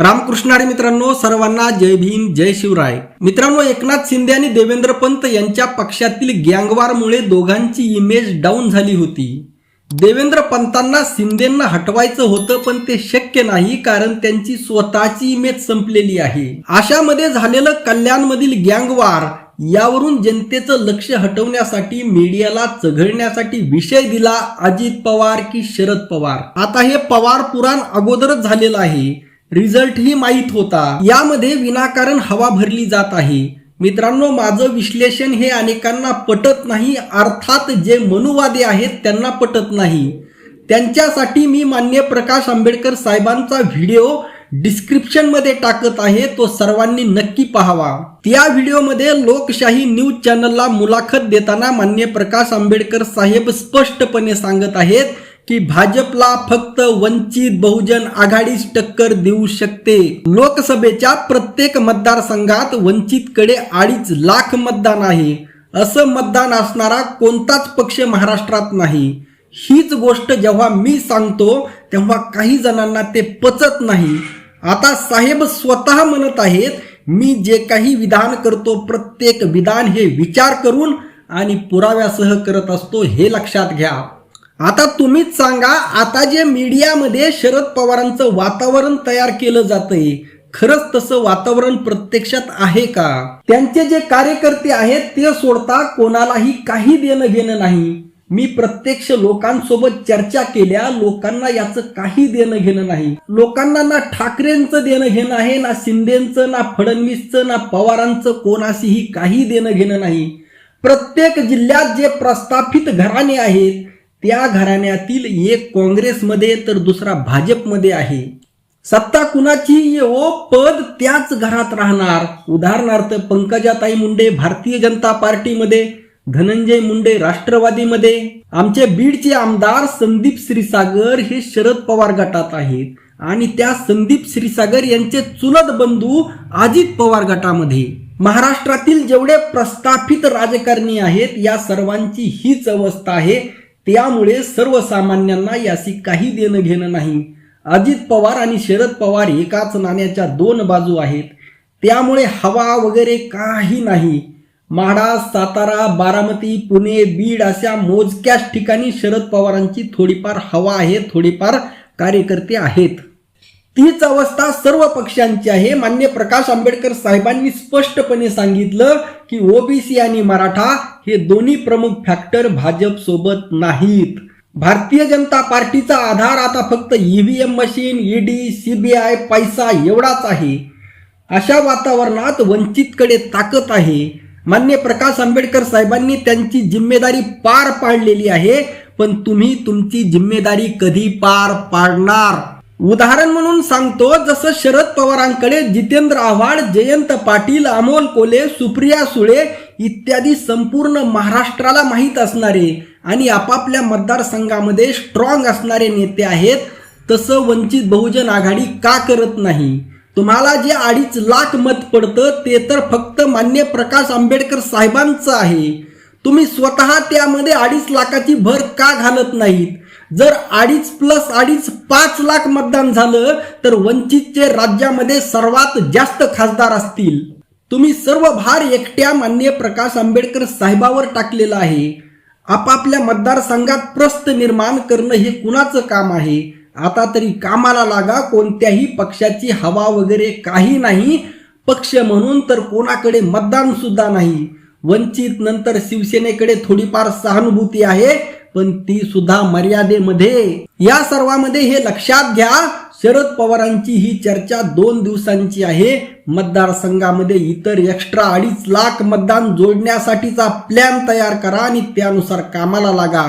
रामकृष्णारी मित्रांनो सर्वांना जय भीम जय शिवराय. मित्रांनो एकनाथ शिंदे आणि देवेंद्र पंत यांच्या पक्षातील गँगवारमुळे दोघांची इमेज डाऊन झाली होती. देवेंद्र पंतांना शिंदेंना हटवायचं होतं पण ते शक्य नाही कारण त्यांची स्वतःची इमेज संपलेली आहे. अशामध्ये झालेलं कल्याणमधील गँगवार यावरून जनतेचं लक्ष हटवण्यासाठी मीडियाला चघळण्यासाठी विषय दिला अजित पवार की शरद पवार. आता हे पवार पुराण अगोदरच झालेलं आहे. रिझल्टही माहीत होता. यामध्ये विनाकारण हवा भरली जात आहे. मित्रांनो माझं विश्लेषण हे अनेकांना पटत नाही अर्थात जे मनुवादी आहेत त्यांना पटत नाही. त्यांच्यासाठी मी मान्य प्रकाश आंबेडकर साहेबांचा व्हिडिओ डिस्क्रिप्शनमध्ये टाकत आहे तो सर्वांनी नक्की पाहावा. त्या व्हिडिओमध्ये लोकशाही न्यूज चॅनलला मुलाखत देताना मान्य प्रकाश आंबेडकर साहेब स्पष्टपणे सांगत आहेत की भाजपला फक्त वंचित बहुजन आघाडीच टक्कर देऊ शकते. लोकसभेच्या प्रत्येक मतदारसंघात वंचितकडे अडीच लाख मतदान आहे. असं मतदान असणारा कोणताच पक्ष महाराष्ट्रात नाही. हीच गोष्ट जेव्हा मी सांगतो तेव्हा काही जणांना ते पचत नाही. आता साहेब स्वतः म्हणत आहेत मी जे काही विधान करतो प्रत्येक विधान हे विचार करून आणि पुराव्यासह करत असतो हे लक्षात घ्या. आता तुम्हीच सांगा आता जे मीडियामध्ये शरद पवारांचं वातावरण तयार केलं जातंय खरंच तसं वातावरण प्रत्यक्षात आहे का? त्यांचे जे कार्यकर्ते आहेत ते सोडता कोणालाही काही देणं घेणं नाही. मी प्रत्यक्ष लोकांसोबत चर्चा केल्या लोकांना याचं काही देणं घेणं नाही. लोकांना ना ठाकरेंचं देणं घेणं आहे ना शिंदेचं ना फडणवीसचं ना पवारांचं कोणाशीही काही देणं घेणं नाही. प्रत्येक जिल्ह्यात जे प्रस्थापित घराणे आहेत त्या घराण्यातील एक काँग्रेसमध्ये तर दुसरा भाजपमध्ये आहे. सत्ता कुणाची? येवो हो, पद त्याच घरात राहणार. उदाहरणार्थ पंकजाताई मुंडे भारतीय जनता पार्टीमध्ये धनंजय मुंडे राष्ट्रवादीमध्ये. आमचे बीडचे आमदार संदीप श्रीसागर हे शरद पवार गटात आहेत. आणि त्या संदीप श्रीसागर यांचे चुलत बंधू अजित पवार गटामध्ये. महाराष्ट्रातील जेवढे प्रस्थापित राजकारणी आहेत या सर्वांची हीच अवस्था आहे. त्यामुळे सर्वसामान्यांना याशी काही देणं घेणं नाही. अजित पवार आणि शरद पवार एकाच नाण्याच्या दोन बाजू आहेत. त्यामुळे हवा वगैरे काही नाही. माडा सातारा बारामती पुणे बीड अशा मोजक्याच ठिकाणी शरद पवारांची थोडीफार हवा आहे थोडीफार कार्यकर्ते आहेत. तीच अवस्था सर्व पक्षांची आहे. मान्य प्रकाश आंबेडकर साहेबांनी स्पष्टपणे सांगितलं की ओबीसी आणि मराठा हे दोन्ही प्रमुख फॅक्टर भाजप सोबत नाहीत. भारतीय जनता पार्टीचा आधार आता फक्त ईव्हीएम मशीन ईडी सीबीआय पैसा एवढाच आहे. अशा वातावरणात वंचितकडे ताकद आहे. मान्य प्रकाश आंबेडकर साहेबांनी त्यांची जिम्मेदारी पार पाडलेली आहे पण तुम्ही तुमची जिम्मेदारी कधी पार पाडणार? उदाहरण म्हणून सांगतो जसं शरद पवारांकडे जितेंद्र आव्हाड जयंत पाटील अमोल कोले सुप्रिया सुळे इत्यादी संपूर्ण महाराष्ट्राला माहीत असणारे आणि आपापल्या मतदारसंघामध्ये स्ट्रॉंग असणारे नेते आहेत तसं वंचित बहुजन आघाडी का करत नाही? तुम्हाला जे अडीच लाख मत पडतं ते तर फक्त मान्य प्रकाश आंबेडकर साहेबांचं आहे. तुम्ही स्वतः त्यामध्ये अडीच लाखाची भर का घालत नाहीत? जर अडीच प्लस अडीच पाच लाख मतदान झालं तर वंचितचे राज्यामध्ये सर्वात जास्त खासदार असतील. तुम्ही सर्व भार एकट्या मान्य प्रकाश आंबेडकर साहेबावर टाकलेला आहे. आपापल्या मतदारसंघात प्रस्त निर्माण करणं हे कुणाचं काम आहे? आता तरी कामाला लागा कोणत्याही पक्षाची हवा वगैरे काही नाही. पक्ष म्हणून तर कोणाकडे मतदान सुद्धा नाही. वंचित नंतर शिवसेनेकडे थोडीफार सहानुभूती आहे. पण ती सुद्धा मर्यादेमध्ये. या सर्वांमध्ये हे लक्षात घ्या शरद पवारांची ही चर्चा दोन दिवसांची आहे. मतदारसंघामध्ये इतर एक्स्ट्रा अडीच लाख मतदान जोडण्यासाठीचा प्लॅन तयार करा आणि त्यानुसार कामाला लागा.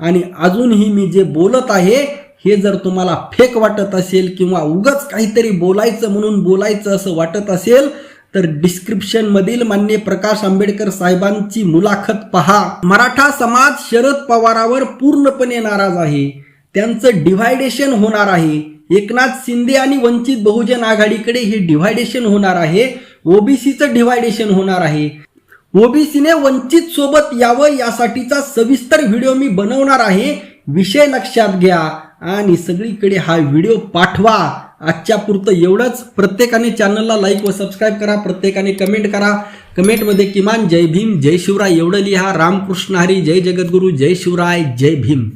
आणि अजूनही मी जे बोलत आहे हे जर तुम्हाला फेक वाटत असेल किंवा उगच काहीतरी बोलायचं म्हणून बोलायचं असं वाटत असेल तर डिस्क्रिप्शन मधील मान्य प्रकाश आंबेडकर साहेबांची मुलाखत पहा. मराठा समाज शरद पवारावर पूर्णपणे नाराज आहे. त्यांचं डिव्हायडेशन होणार आहे. एकनाथ शिंदे आणि वंचित बहुजन आघाडीकडे हे डिव्हायडेशन होणार आहे. ओबीसीचं डिव्हायडेशन होणार आहे. ओबीसीने वंचित सोबत यावं यासाठीचा सविस्तर व्हिडिओ मी बनवणार आहे. विषय लक्षात घ्या. आणि सगळीकडे हा व्हिडिओ पाठवा. आजच्या पुरतं एवढंच. प्रत्येकाने चॅनलला लाईक व सबस्क्राईब करा. प्रत्येकाने कमेंट करा. कमेंटमध्ये किमान जय भीम जय शिवराय एवढं लिहा. रामकृष्ण हरी जय जगद्गुरू जय शिवराय जय भीम.